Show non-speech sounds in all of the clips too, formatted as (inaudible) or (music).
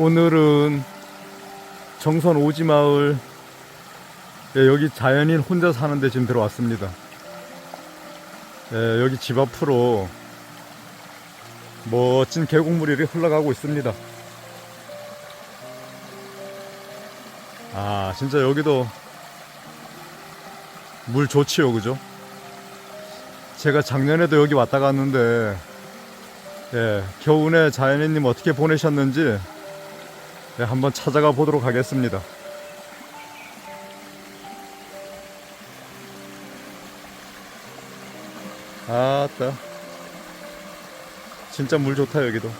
오늘은 정선 오지마을 예, 여기 자연인 혼자 사는데 지금 들어왔습니다. 예, 여기 집 앞으로 멋진 계곡물이 흘러가고 있습니다. 아, 진짜 여기도 물 좋지요, 그죠? 제가 작년에도 여기 왔다 갔는데, 예, 겨우내 자연인님 어떻게 보내셨는지 예, 한번 찾아가 보도록 하겠습니다. 아따. 진짜 물 좋다, 여기도.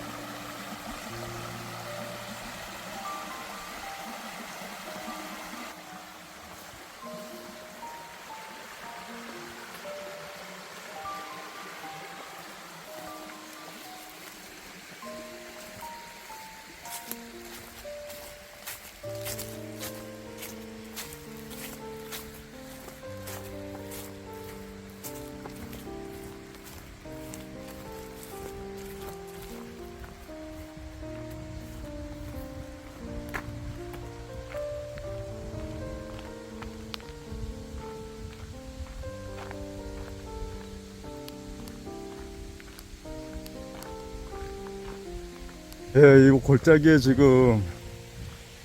예, 이거 골짜기에 지금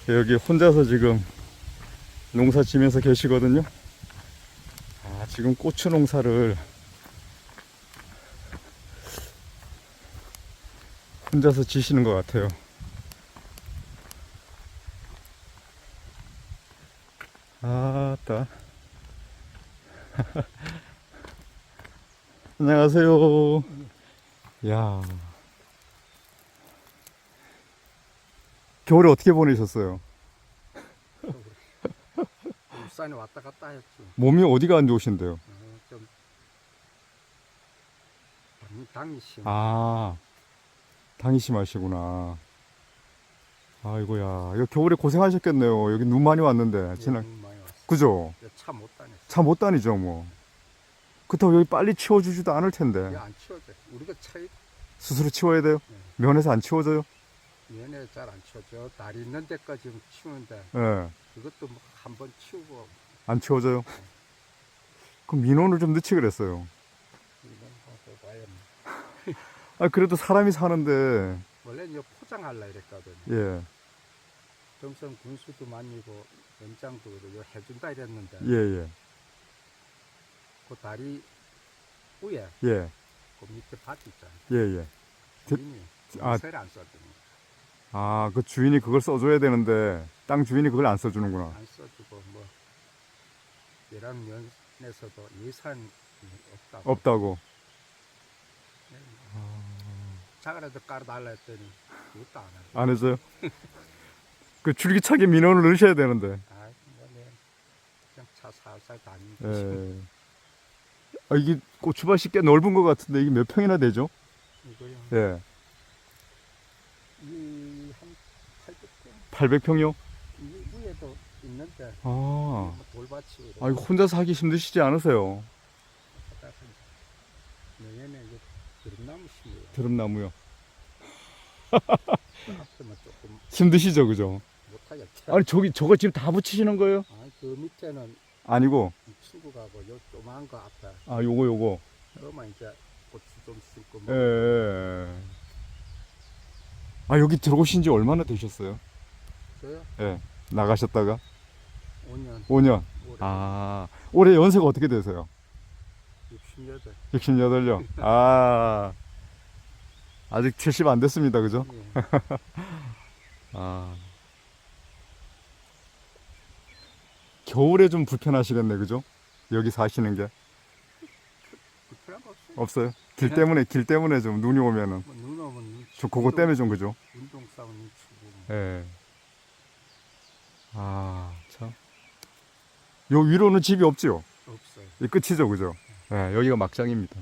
여기 혼자서 지금 농사 지면서 계시거든요. 아, 지금 고추 농사를 혼자서 지시는 것 같아요. 아따. (laughs) 안녕하세요. 야. 겨울에 어떻게 보내셨어요? 울산에 왔다 갔다 했지. 몸이 어디가 안 좋으신데요? 어, 좀 당이- 당이 심. 아, 당이 심하시구나. 아이고야, 이거 겨울에 고생하셨겠네요. 여기 눈 많이 왔는데, 지난, 너무 많이 왔어. 그죠? 차못 다녔어. 차 못 다니죠, 뭐. 그렇다고 여기 빨리 치워주지도 않을 텐데. 이게 안 치워져. 우리가 차이 스스로 치워야 돼요? 네. 면에서 안 치워져요? 면에 잘 안 치워져. 다리 있는 데까지 치우는데 예, 그것도 뭐 한번 치우고 안 치워져요? 그럼 민원을 좀 넣지 그랬어요. 이런 거 봐야 뭐. 아, 그래도 사람이 사는데, 원래 이거 포장할라 이랬거든. 예, 정선 군수도 만이고 연장도 이거 해준다 이랬는데 예, 예, 그 다리 위에 예, 그 밑에 밭 있잖아. 예, 예. 그- 주인이 아. 안 거야. 아, 그 주인이 그걸 써줘야 되는데, 땅 주인이 그걸 안 써주는구나. 안 써주고 뭐 이런 면에서도 예산이 없다고 없다고. 자그라도 깔아달라 했더니 그것도 안 하고 안 해줘요? (laughs) 그 줄기차게 민원을 넣으셔야 되는데. 아 뭐 네 그냥 차 살살 거지 예. 아, 이게 고추밭이 꽤 넓은 것 같은데 이게 몇 평이나 되죠? 이거요 예. 이한 800평 800평이요? 이 위에도 있는데 아. 뭐 돌밭이 아, 이거 혼자서 하기 힘드시지 않으세요? 내년에 드럼나무 심어요 드럼나무요. 앞에만 조금 힘드시죠, 그죠? 아니, 저기, 저거 지금 다 붙이시는 거예요? 아, 그 밑에는 아니고, 이 친구가고 요 조그만 거 앞에 아, 요거, 요거. 그거만 이제 고추 좀 심고 예, 뭐 예. 예. 아, 여기 들어오신 지 얼마나 되셨어요? 저요 예. 나가셨다가? 5년 5년. 올해 아, 올해 연세가 어떻게 되세요? 68 68요? 아, 아직 70 안 됐습니다. 그죠? 예. (laughs) 아. 겨울에 좀 불편하시겠네. 그죠? 여기 사시는 게 불편한 거 없어요. 없어요? 길 네. 때문에, 길 때문에 좀 눈이 오면은. 뭐눈 오면 눈 저 그거 때문에 좀 그죠? 운동 싸움 눈 치고 뭐. 예. 아, 참. 요 위로는 집이 없지요? 없어요. 이 끝이죠. 그죠? 예, 여기가 막장입니다.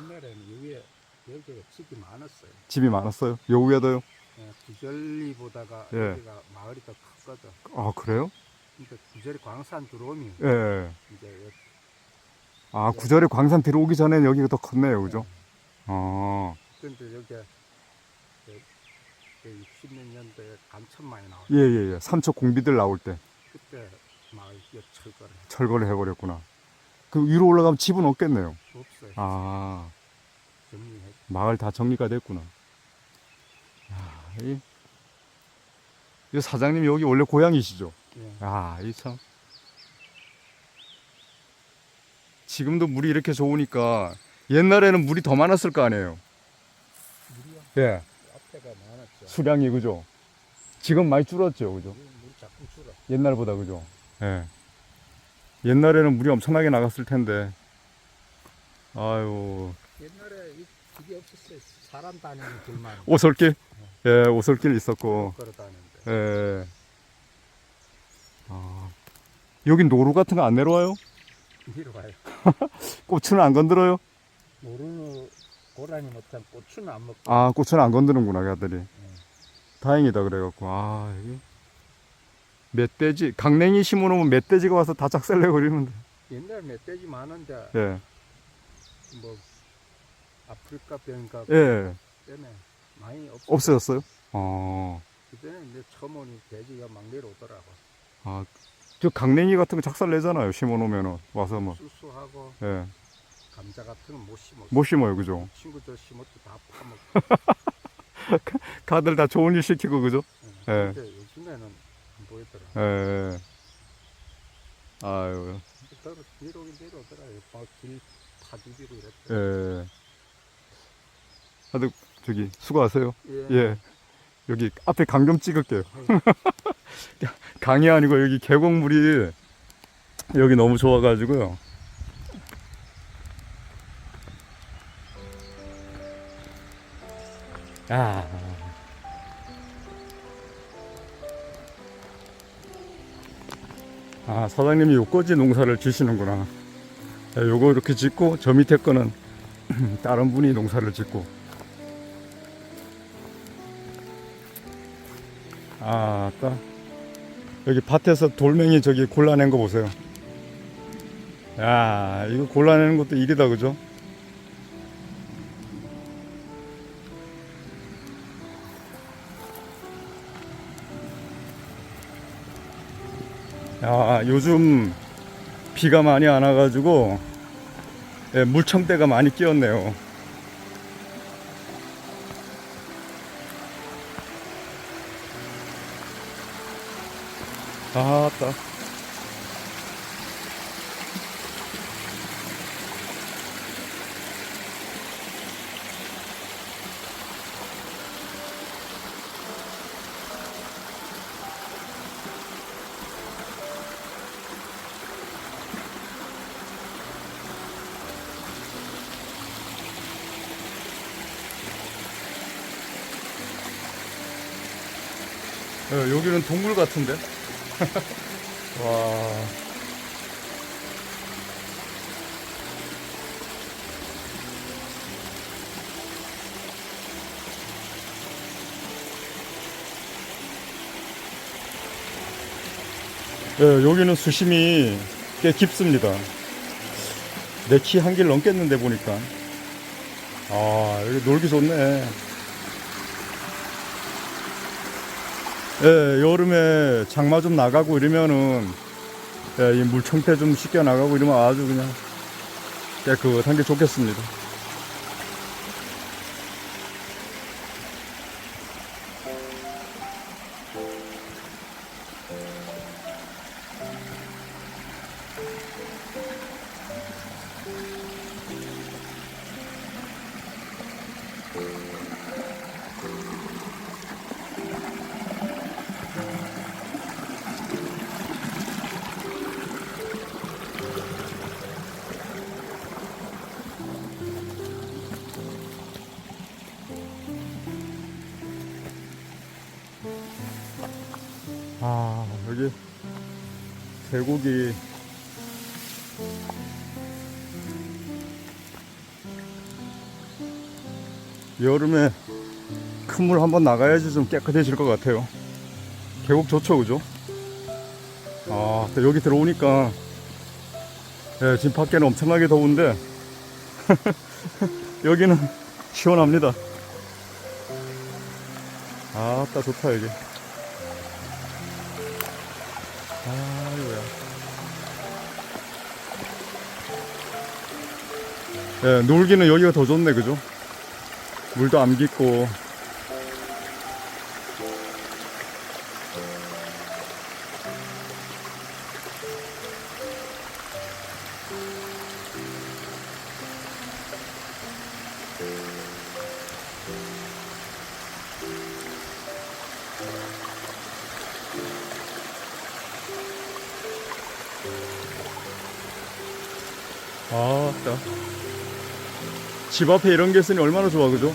옛날에는 여기에 여기가 집이 많았어요. 집이 많았어요? 요 위에도요? 예, 구절리 보다가 예. 여기가 마을이 더 컸거든. 아, 그래요? 근데 구절리 광산 들어오면 예, 예. 이제 여- 아, 구절에 광산 들어오기 전엔 여기가 더 컸네요. 그죠? 어. 근데 여기 그 60몇 년도에 감천 많이 나왔 예, 예, 예. 삼척 공비들 나올 때 그때 마을 여 철거를 철거를 해버렸구나. 그 위로 올라가면 집은 없겠네요. 없어요. 아, 정리해. 마을 다 정리가 됐구나. 야, 이, 이 사장님 여기 원래 고향이시죠? 예. 아, 이 참. 지금도 물이 이렇게 좋으니까 옛날에는 물이 더 많았을 거 아니에요. 물이요. 예. 수량이 그죠? 지금 많이 줄었죠, 그죠? 물, 물 자꾸 줄어. 옛날보다 그죠? 예. 옛날에는 물이 엄청나게 나갔을 텐데. 아유, 옛날에 이 길이 없었어요. 사람 다니는 길만 오솔길? 예, 오솔길 있었고. 걸어 다니는데. 예. 아, 여긴 노루 같은 거 안 내려와요? 내려와요. (laughs) 고추는 안 건드려요? 모르는 고라니 못한 고추는 안 먹고 아, 고추는 안 건드는구나, 그 아들이. 다행이다, 그래갖고. 아, 이게. 멧돼지, 강냉이 심어놓으면 멧돼지가 와서 다 그러는데. 옛날 멧돼지 많은데 예. 뭐 아프리카 병가 예. 때문에 많이 없어. 없어졌어요? 어. 그때는 이제 처음 오니 돼지가 막 내려오더라고. 아, 저 강냉이 같은 거 작살 내잖아요, 심어놓으면은. 와서 뭐. 수수하고 예. 감자 같은 건못 심었어. 못 심어요, 그죠? 친구들 심어도 다 파먹고. (laughs) 가들 다 좋은 일 시키고, 그죠? 예. 근데 요즘에는 안 보이더라. 예. 아유, 따로. 막길. 예. 다들 저기 수고하세요. 예. 예. 여기 앞에 강 좀 찍을게요. (laughs) 강이 아니고 여기 계곡물이 여기 너무 좋아가지고요. 아. 아, 사장님이 요꼬지 농사를 지시는구나. 예, 요거 이렇게 짓고 저 밑에 거는 (clears throat) 다른 분이 농사를 짓고. 아, 아까 여기 밭에서 돌멩이 저기 골라낸 거 보세요. 야, 이거 골라내는 것도 일이다, 그죠? 야, 요즘 비가 많이 안 와가지고 예, 물청대가 많이 끼었네요. 아따. 어, 여기는 동굴 같은데? (laughs) 와. 예, 여기는 수심이 꽤 깊습니다. 내 키 한 길 넘겠는데 보니까. 아, 여기 놀기 좋네. 예, 여름에 장마 좀 나가고 이러면은 예, 이 물청태 좀 씻겨 나가고 이러면 아주 그냥 깨끗한 게 좋겠습니다. 계곡이 여름에 큰 물 한번 나가야지 좀 깨끗해질 것 같아요. 계곡 좋죠, 그죠? 아, 또 여기 들어오니까 예, 지금 밖에는 엄청나게 더운데 (laughs) 여기는 시원합니다. 아따 좋다 여기 예 놀기는 여기가 더 좋네 그죠? 물도 안 깊고. 아따 집 앞에 이런 게 있으니 얼마나 좋아 그죠